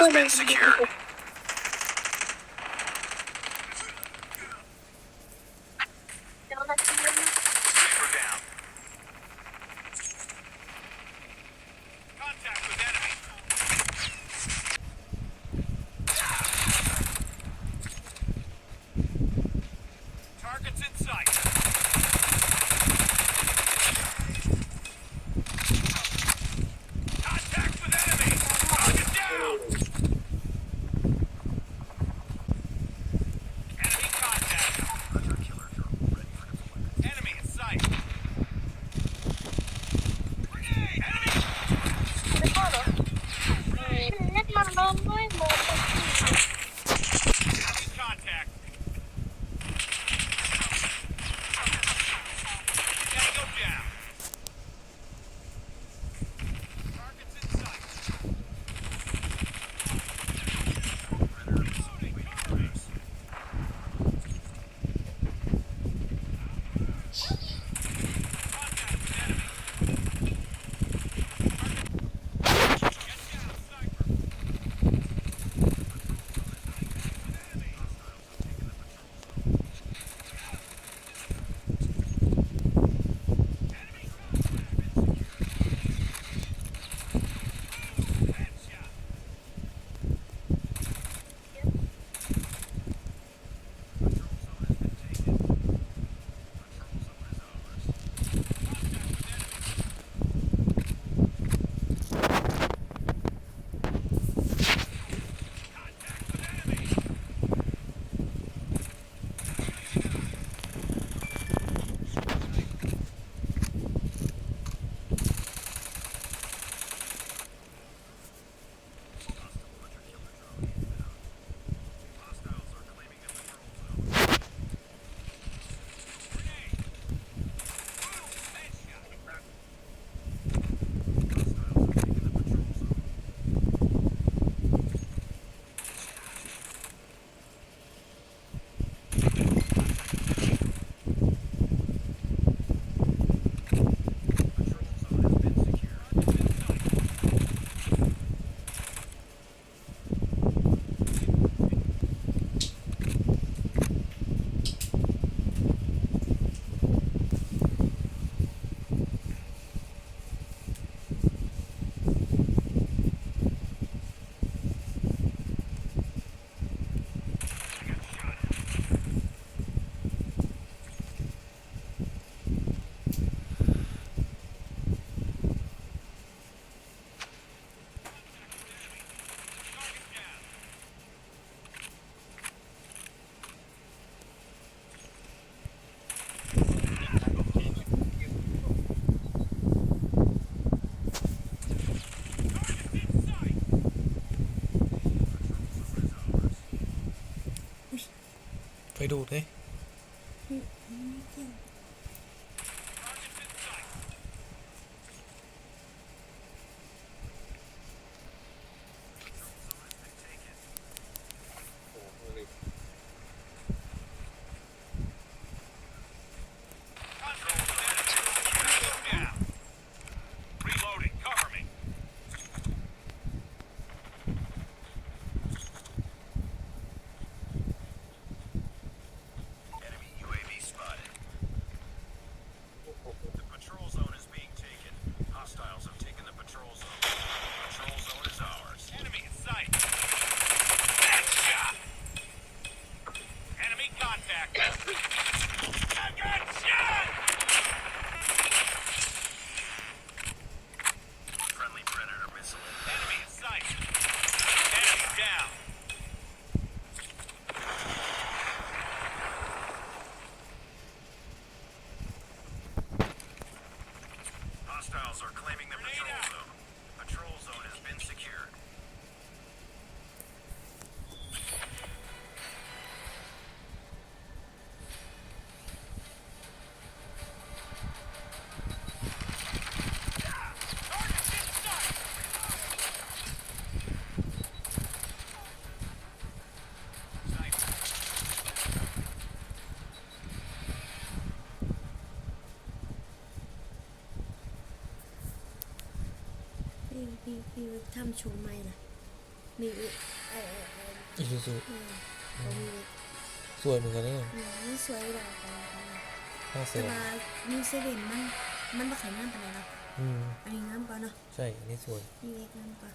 has been secured. ดูด Hostiles are claiming the ำโชว์ไม่ล่ะมีอีกเออเออเอออีซูซูอืมก็มีสวยเหมือนกันเนี่ยอืมนี่สวยหลายกันกันห้าแสแต่นว่านิวเซเว่นมัน มันบ่ขายงามปานใดเนาะอืมอันนี้งามกว่าเนาะใช่อันนี้สวย นี่เล็กงามกว่า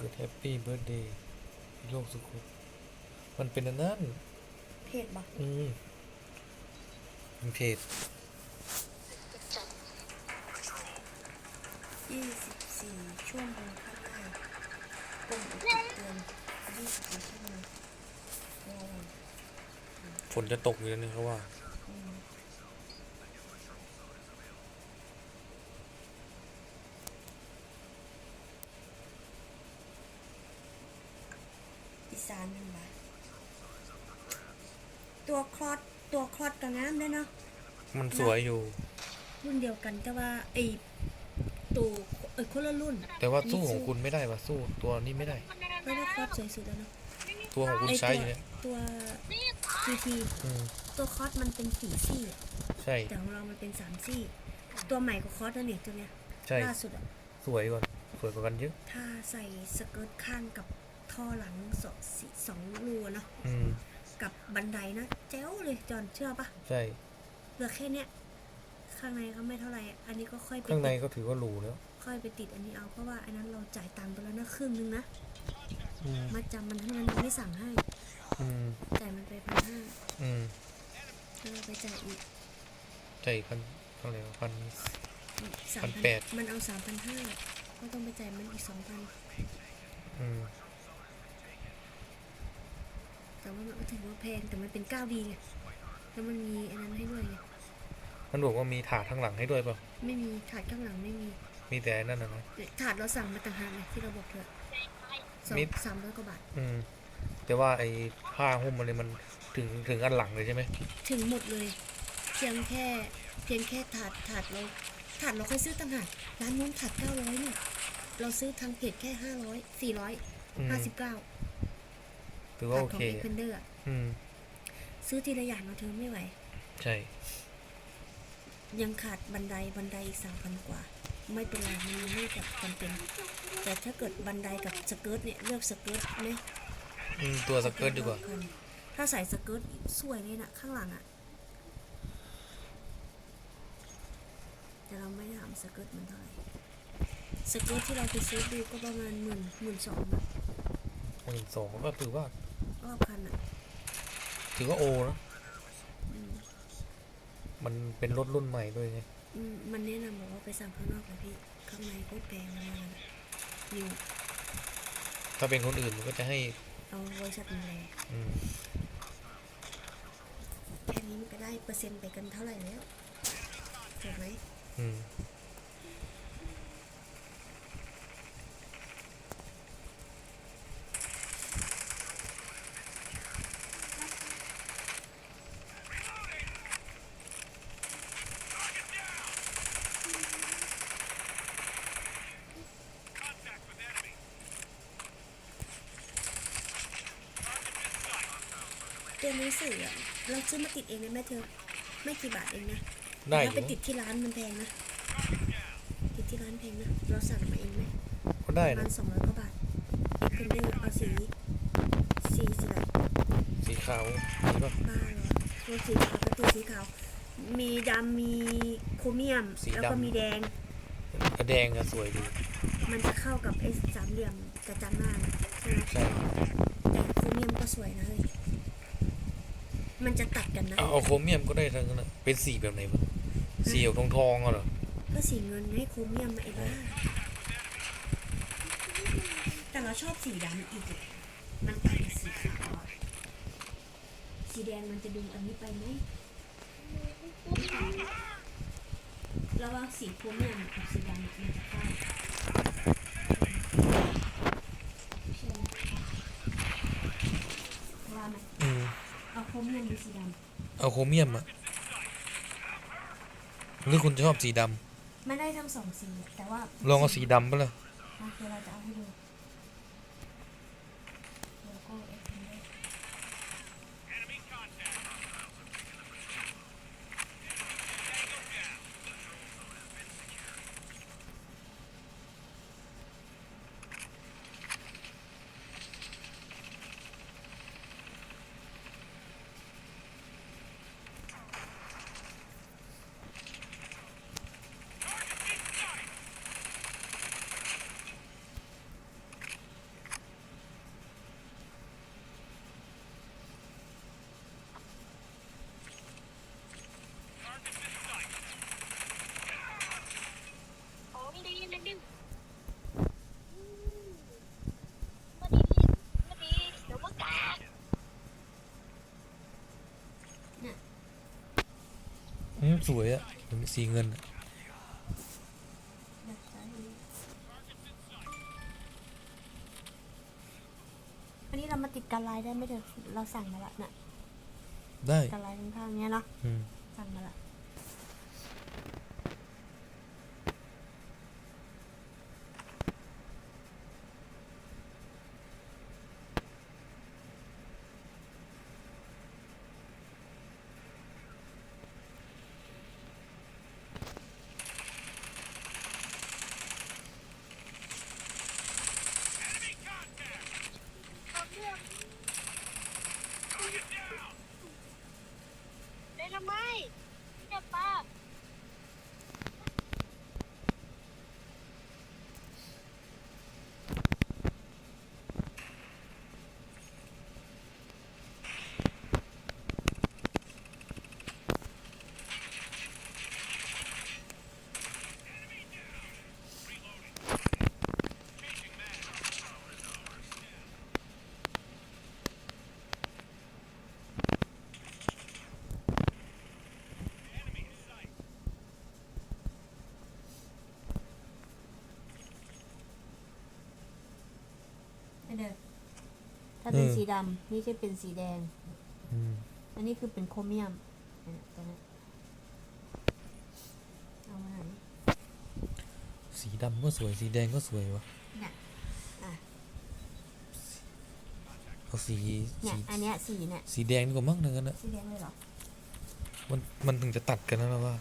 เกิดแฮปปี้เบิร์ดเดย์โลกสุขุมมันเป็นอันนั้นเพจบ่อืมเป็นเพจยี่สิบสี่ชั่วโมงข้างหน้ากลุ่มอุดเตือนยี่สิบสี่ชั่วโมงระวังฝนจะตกอยู่แล้วนี่เขาว่า อืมอีสานเป็นบ่ตัวคลอดตัว คลอดก็งามด้วยเนาะมันสวยอยู่ รุ่นเดียวกันแต่ว่าไอ้ตัวเอ้ยคนละรุ่นแต่ว่าสู้ของคุณไม่ได้ว่ะสู้ตัวนี้ไม่ได้ เพราะว่าคลอดสวยสุดแล้วเนาะตัวของคุณไอ้ใช้ตัวอยู่เนี่ยตัว GT อืมตัวคลอดมันเป็นสี่ซี่อะใช่ แต่ของเรามันเป็นสามซี่ ตัวใหม่กว่าคลอสนั่นเองตัวเนี้ยใช่ ล่าสุดอะสวยกว่าสวยกว่ากันเยอะ ถ้าใส่สเกิร์ตข้างกับท่อหลังสองสี่สองรูอะเนาะ อืม กับบันไดนะแจ๋วเลยจอนเชื่อปะใช่เหลือแค่เนี้ยข้างในก็ไม่เท่าไหร่อะอันนี้ก็ค่อยไปข้างในติดก็ถือว่าหรูแล้วค่อยไปติดอันนี้เอาเพราะว่าอันนั้นเราจ่ายตังค์ไปแล้วนะครึ่งนึงนะอืมมาจำมันทั้งนั้นยังไม่สั่งให้อืมจ่ายมันไปพันห้าอืมแล้วเราไปจ่ายอีกใช่พันเท่าไหร่วะพัน สามพันพันแปดมันเอาสามพันห้าก็ต้องไปจ่ายมันอีกสองพันอืม แต่ว่ามันก็ถือว่าแพงแต่มันเป็นก้าวดีไงแล้วมันมีอันนั้นให้ด้วยไงมันบอกว่ามีถาดข้างหลังให้ด้วยเปล่าไม่มีถาดข้างหลังไม่มีมีแต่นั่นนะนะเนี่ยถาดเราสั่งมาต่างหากเลยที่เราบอกเธอสองมีสามร้อยกว่าบาท อืม แต่ว่าไอ้ผ้าหุ้มมันเลยมันถึงถึงอันหลังเลยใช่ไหมถึงหมดเลย เพียงแค่เพียงแค่ถาดถาดเราถาดเราค่อยซื้อต่างหากร้านนู้นถาดเก้าร้อยเนี่ยเราซื้อทางเพจแค่ห้าร้อยสี่ร้อยอืมห้าสิบเก้า ถือว่าถาดโอของเคเอ็กเพนเดอร์อืมซื้อทีละอย่างเราเธอไม่ไหว ใช่ ยังขาดบันไดบันไดอีกสามพันกว่า ไม่เป็นไรมันยังไม่แบบจำเป็น แต่ถ้าเกิดบันไดกับสเกิร์ตเนี่ยเลือกสเกิร์ตไหมอืมตัวสเกิร์ตดีกว่า ถ้าใส่สเกิร์ตสวยเลยนะข้างหลังอะแต่เราไม่ได้ถามสเกิร์ตมันเท่าไหร่สเกิร์ตที่เราไปซื้อดูก็ประมาณหมื่นหมื่นสองอะหมื่นสองก็ถือว่า รอบคันอะถือว่าโอนะมันเป็นรถรุ่นใหม่ด้วยไงอืมมันแนะนำบอกว่าไปสั่งข้างนอกเลยพี่ ข้างในโคตรแพงเลยนะนิวถ้าเป็นคนอื่นมันก็จะให้ เอาบริษัทมาเลยอืมแค่นี้มันก็ได้เปอร์เซ็นต์ไปกันเท่าไหร่แล้วถูกไหมอืม ตัวหนังสืออะเราซื้อมาติดเองนะแม่เธอ ไม่กี่บาทเองนะได้อถ้าไปยู่ติดที่ร้านมันแพงนะ ติดที่ร้านแพงนะ เราสั่งมาเองไหมก็ได้ประมานะณสองร้อยกว่าบาทเอ็กเพนเดอร์เอาสี สีสีอะไรสีขาวนี่ป่ะบ้าเหรอตัวสีขาวกับตัวสีขาว มีดำมีโครเมียมสีแล้วก็ดำมีแดง กระแดงอะสวยดีมันจะเข้ากับไอ้สามเหลี่ยมกระจังหน้านะใช่ไหมใช่แต่โครเมียมก็สวยนะเฮ้ย มันจะตัดกันนะ เอาเอาโครเมียมก็ได้ทั้งนั้นอะเป็นสีแบบไหนบ้างสีออกทองทองๆอะเหรอก็สีเงินให้โครเมียมมาไอ้บ้าแต่เราชอบสีดำอีกอะมันตัดกับสีขาวอะสีแดงมันจะดึงอันนี้ไปไหมแล้วว่าสีโครเมียมกับสีดำอะมันจะเข้าใช่ไหมว่าไหม อืม เอาโครเมียมหรือสีดเอาโครเมียมอะำหรือคุณชอบสีดไม่ได้ทั้งสองสีแต่ว่าำลองเอาสีดำไปเลย อะเดี๋ยวเราจะเอาให้ดูโลโก้เอ็กซ์เ Enemy contact. Target in sight. โอ้ยได้ยิ นได้ยินอืมมาดีมาดีเดี๋ยวมากาดอืมสวยอะมันสีเงินอะดี๋ยวจะให้ดูอันนี้เรามาติดกันลายได้ไหมเดี๋ยวเราสั่งมาละน่ะได้ กันลายข้างๆเนี้ยเนาะอืม สั่งมาละ เอาเรื่อง Target down. ได้ทำไมเจ็บป้า ไอเด้อ ถ้าเป็นสีดำนี่จะเป็นสีแดง อืมอันนี้คือเป็นโครเมียมเนี่ยตัวนี้เอามาไหนสีดำก็สวยสีแดงก็สวยวะเนี่ยอะเอาสีเนี่ย สีอันเนี้ยสีเนี่ย สีแดงดีกว่ามั้งนึงกันนะสีแดงเลยเหรอ มันมันถึงจะตัดกันนะเราว่า